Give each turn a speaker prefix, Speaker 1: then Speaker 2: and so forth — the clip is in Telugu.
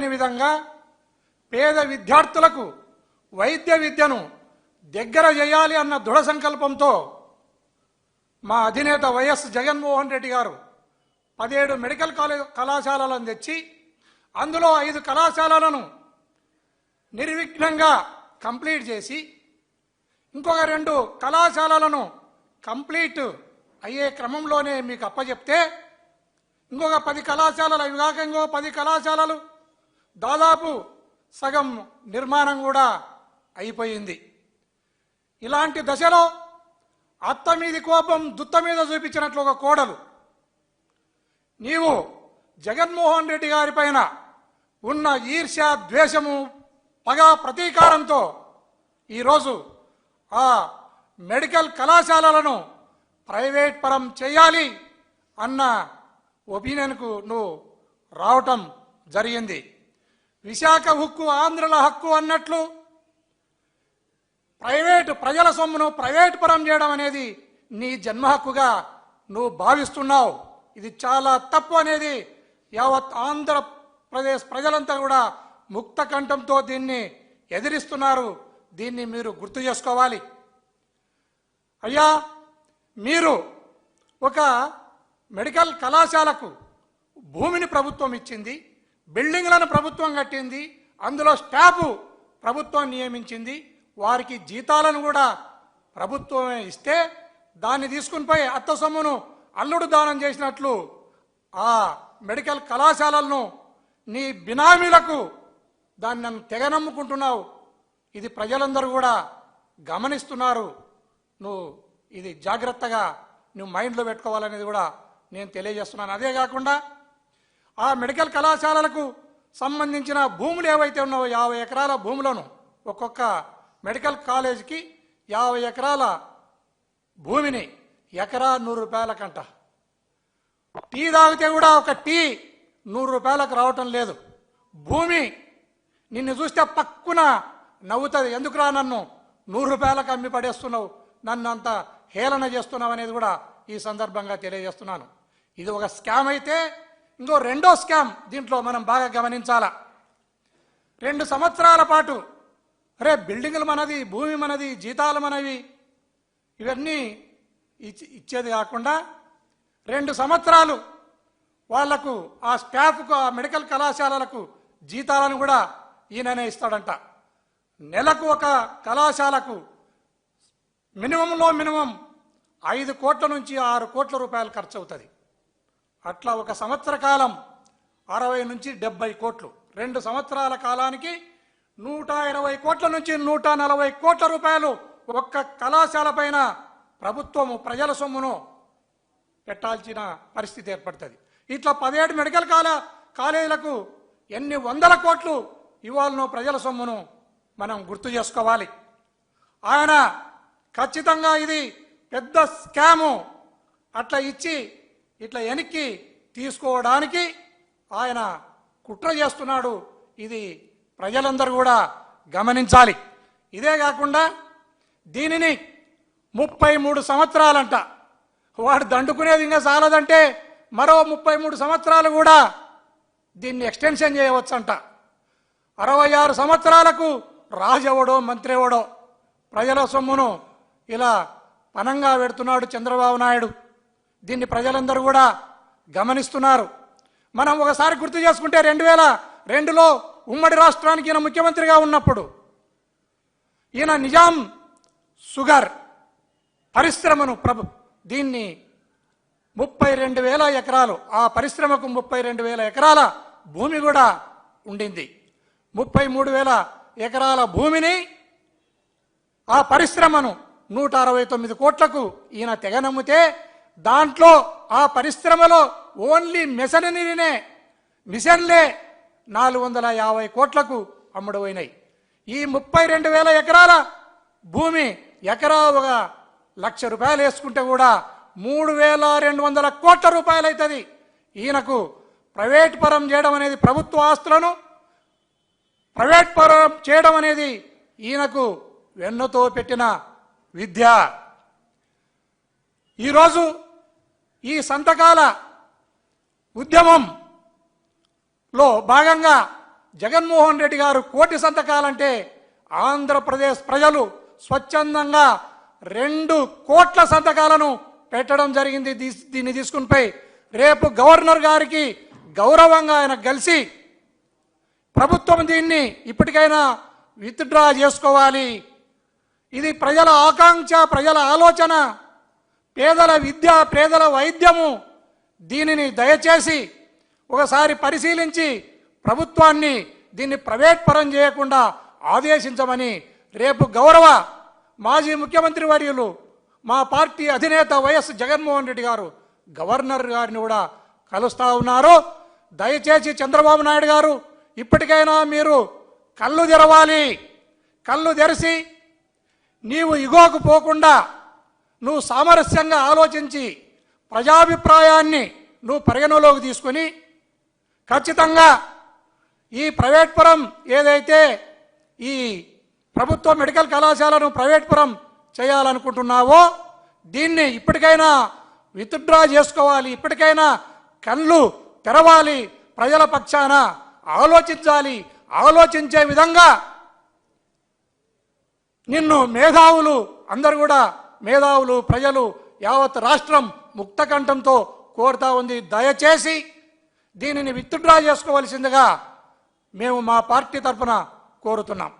Speaker 1: లేని విధంగా పేద విద్యార్థులకు వైద్య విద్యను దగ్గర చేయాలి అన్న దృఢ సంకల్పంతో మా అధినేత వైఎస్ జగన్మోహన్ రెడ్డి గారు పదిహేడు మెడికల్ కాలేజ్ కళాశాలలను తెచ్చి అందులో ఐదు కళాశాలలను నిర్విఘ్నంగా కంప్లీట్ చేసి ఇంకొక రెండు కళాశాలలను కంప్లీట్ అయ్యే క్రమంలోనే మీకు అప్పచెప్తే ఇంకొక పది కళాశాలలు అవి కాక ఇంకో పది కళాశాలలు దాదాపు సగం నిర్మాణం కూడా అయిపోయింది. ఇలాంటి దశలో అత్త మీది కోపం దుత్త మీద చూపించినట్లు ఒక కోడలు. నీవు జగన్మోహన్ రెడ్డి గారి పైన ఉన్న ఈర్ష్య ద్వేషము పగ ప్రతీకారంతో ఈరోజు ఆ మెడికల్ కళాశాలలను ప్రైవేట్ పరం చేయాలి అన్న ఒపీనియన్కు నువ్వు రావటం జరిగింది. విశాఖ హక్కు ఆంధ్రుల హక్కు అన్నట్లు ప్రైవేటు ప్రజల సొమ్మును ప్రైవేట్ పరం చేయడం అనేది నీ జన్మ హక్కుగా నువ్వు భావిస్తున్నావు. ఇది చాలా తప్పు అనేది యావత్ ఆంధ్రప్రదేశ్ ప్రజలంతా కూడా ముక్త కంఠంతో దీన్ని ఎదిరిస్తున్నారు. దీన్ని మీరు గుర్తు చేసుకోవాలి. అయ్యా మీరు ఒక మెడికల్ కళాశాలకు భూమిని ప్రభుత్వం ఇచ్చింది. బిల్డింగ్లను ప్రభుత్వం కట్టింది అందులో స్టాఫ్ ప్రభుత్వం నియమించింది వారికి జీతాలను కూడా ప్రభుత్వమే ఇస్తే దాన్ని తీసుకుని పోయి అత్త సొమ్మును అల్లుడు దానం చేసినట్లు ఆ మెడికల్ కళాశాలలను నీ బినామీలకు దాన్ని నన్ను తెగ నమ్ముకుంటున్నావు ఇది ప్రజలందరూ కూడా గమనిస్తున్నారు. నువ్వు ఇది జాగ్రత్తగా నువ్వు మైండ్లో పెట్టుకోవాలనేది కూడా నేను తెలియజేస్తున్నాను. అదే కాకుండా ఆ మెడికల్ కళాశాలలకు సంబంధించిన భూములు ఏవైతే ఉన్నావో యాభై ఎకరాల భూములను ఒక్కొక్క మెడికల్ కాలేజీకి యాభై ఎకరాల భూమిని ఎకరా నూరు రూపాయలకంట టీ తాగితే కూడా ఒక టీ నూరు రూపాయలకు రావటం లేదు. భూమి నిన్ను చూస్తే పక్కున నవ్వుతుంది. ఎందుకురా నన్ను? నూరు రూపాయలకు అమ్మి పడేస్తున్నావు. నన్ను అంత హేళన చేస్తున్నావు అనేది కూడా ఈ సందర్భంగా తెలియజేస్తున్నాను. ఇది ఒక స్కామ్ అయితే ఇంకో రెండో స్కామ్ దీంట్లో మనం బాగా గమనించాలా. రెండు సంవత్సరాల పాటు అరే బిల్డింగులు మనది భూమి మనది జీతాలు మనవి ఇవన్నీ ఇచ్చి ఇచ్చేది కాకుండా రెండు సంవత్సరాలు వాళ్ళకు ఆ స్టాఫ్కు ఆ మెడికల్ కళాశాలలకు జీతాలను కూడా ఈయననే ఇస్తాడంట. నెలకు ఒక కళాశాలకు మినిమంలో మినిమం ఐదు కోట్ల నుంచి ఆరు కోట్ల రూపాయలు ఖర్చు అవుతుంది అట్లా ఒక సంవత్సర కాలం అరవై నుంచి డెబ్బై కోట్లు. రెండు సంవత్సరాల కాలానికి నూట ఇరవై కోట్ల నుంచి నూట నలభై కోట్ల రూపాయలు ఒక్క కళాశాల పైన ప్రభుత్వము ప్రజల సొమ్మును పెట్టాల్సిన పరిస్థితి ఏర్పడుతుంది. ఇట్లా పదిహేడు మెడికల్ కాల కాలేజీలకు ఎన్ని వందల కోట్లు ఇవ్వాలనో ప్రజల సొమ్మును మనం గుర్తు చేసుకోవాలి. ఆయన ఖచ్చితంగా ఇది పెద్ద స్కాము. అట్లా ఇచ్చి ఇట్లా వెనక్కి తీసుకోవడానికి ఆయన కుట్ర చేస్తున్నాడు. ఇది ప్రజలందరూ కూడా గమనించాలి. ఇదే కాకుండా దీనిని ముప్పై మూడు సంవత్సరాలంట. వాడు దండుకునేది ఇంకా చాలదంటే మరో ముప్పై మూడు సంవత్సరాలు కూడా దీన్ని ఎక్స్టెన్షన్ చేయవచ్చంట. అరవై ఆరు సంవత్సరాలకు రాజెవడో మంత్రి ఎవడో ప్రజల సొమ్మును ఇలా పనంగా పెడుతున్నాడు చంద్రబాబు నాయుడు. దీన్ని ప్రజలందరూ కూడా గమనిస్తున్నారు. మనం ఒకసారి గుర్తు చేసుకుంటే రెండు వేల రెండులో ఉమ్మడి రాష్ట్రానికి ఈయన ముఖ్యమంత్రిగా ఉన్నప్పుడు ఈయన నిజాం షుగర్ పరిశ్రమను ప్రభు దీన్ని ముప్పై రెండు వేల ఎకరాలు ఆ పరిశ్రమకు ముప్పై రెండు వేల ఎకరాల భూమి కూడా ఉండింది. ముప్పై మూడు వేల ఎకరాల భూమిని ఆ పరిశ్రమను నూట అరవై తొమ్మిది కోట్లకు ఈయన తెగనమ్మితే దాంట్లో ఆ పరిశ్రమలో ఓన్లీ మిషనరీనే మిషన్లే నాలుగు వందల యాభై కోట్లకు అమ్ముడుపోయినాయి. ఈ ముప్పై రెండు వేల ఎకరాల భూమి ఎకరా ఒక లక్ష రూపాయలు వేసుకుంటే కూడా మూడు వేల రెండు వందల కోట్ల రూపాయలు అవుతుంది ఈయనకు ప్రైవేట్ పరం చేయడం అనేది ప్రభుత్వ ఆస్తులను ప్రైవేట్ పరం చేయడం అనేది ఈయనకు వెన్నుతో పెట్టిన విద్య. ఈరోజు ఈ సంతకాల ఉద్యమంలో భాగంగా జగన్మోహన్ రెడ్డి గారు కోటి సంతకాలంటే ఆంధ్రప్రదేశ్ ప్రజలు స్వచ్ఛందంగా రెండు కోట్ల సంతకాలను పెట్టడం జరిగింది దీన్ని తీసుకునిపై రేపు గవర్నర్ గారికి గౌరవంగా ఆయన కలిసి ప్రభుత్వం దీన్ని ఇప్పటికైనా విత్డ్రా చేసుకోవాలి. ఇది ప్రజల ఆకాంక్ష ప్రజల ఆలోచన. పేదల విద్య పేదల వైద్యము దీనిని దయచేసి ఒకసారి పరిశీలించి ప్రభుత్వాన్ని దీన్ని ప్రైవేట్ పరం చేయకుండా ఆదేశించమని రేపు గౌరవ మాజీ ముఖ్యమంత్రి వర్యులు మా పార్టీ అధినేత వైఎస్ జగన్మోహన్ రెడ్డి గారు గవర్నర్ గారిని కూడా కలుస్తా ఉన్నారు. దయచేసి చంద్రబాబు నాయుడు గారు ఇప్పటికైనా మీరు కళ్ళు తెరవాలి. కళ్ళు తెరిసి నీవు ఇగోకు పోకుండా నువ్వు సామరస్యంగా ఆలోచించి ప్రజాభిప్రాయాన్ని నువ్వు పరిగణలోకి తీసుకొని ఖచ్చితంగా ఈ ప్రైవేట్ పురం ఏదైతే ఈ ప్రభుత్వ మెడికల్ కళాశాలను ప్రైవేట్ పురం చేయాలనుకుంటున్నావో దీన్ని ఇప్పటికైనా విత్డ్రా చేసుకోవాలి ఇప్పటికైనా కళ్ళు తెరవాలి ప్రజల పక్షాన. ఆలోచించాలి ఆలోచించే విధంగా నిన్ను మేధావులు అందరు కూడా మేధావులు ప్రజలు యావత్ రాష్ట్రం ముక్తకంఠంతో కోరుతా ఉంది. దయచేసి దీనిని విత్డ్రా చేసుకోవలసిందిగా మేము మా పార్టీ తరఫున కోరుతున్నాం.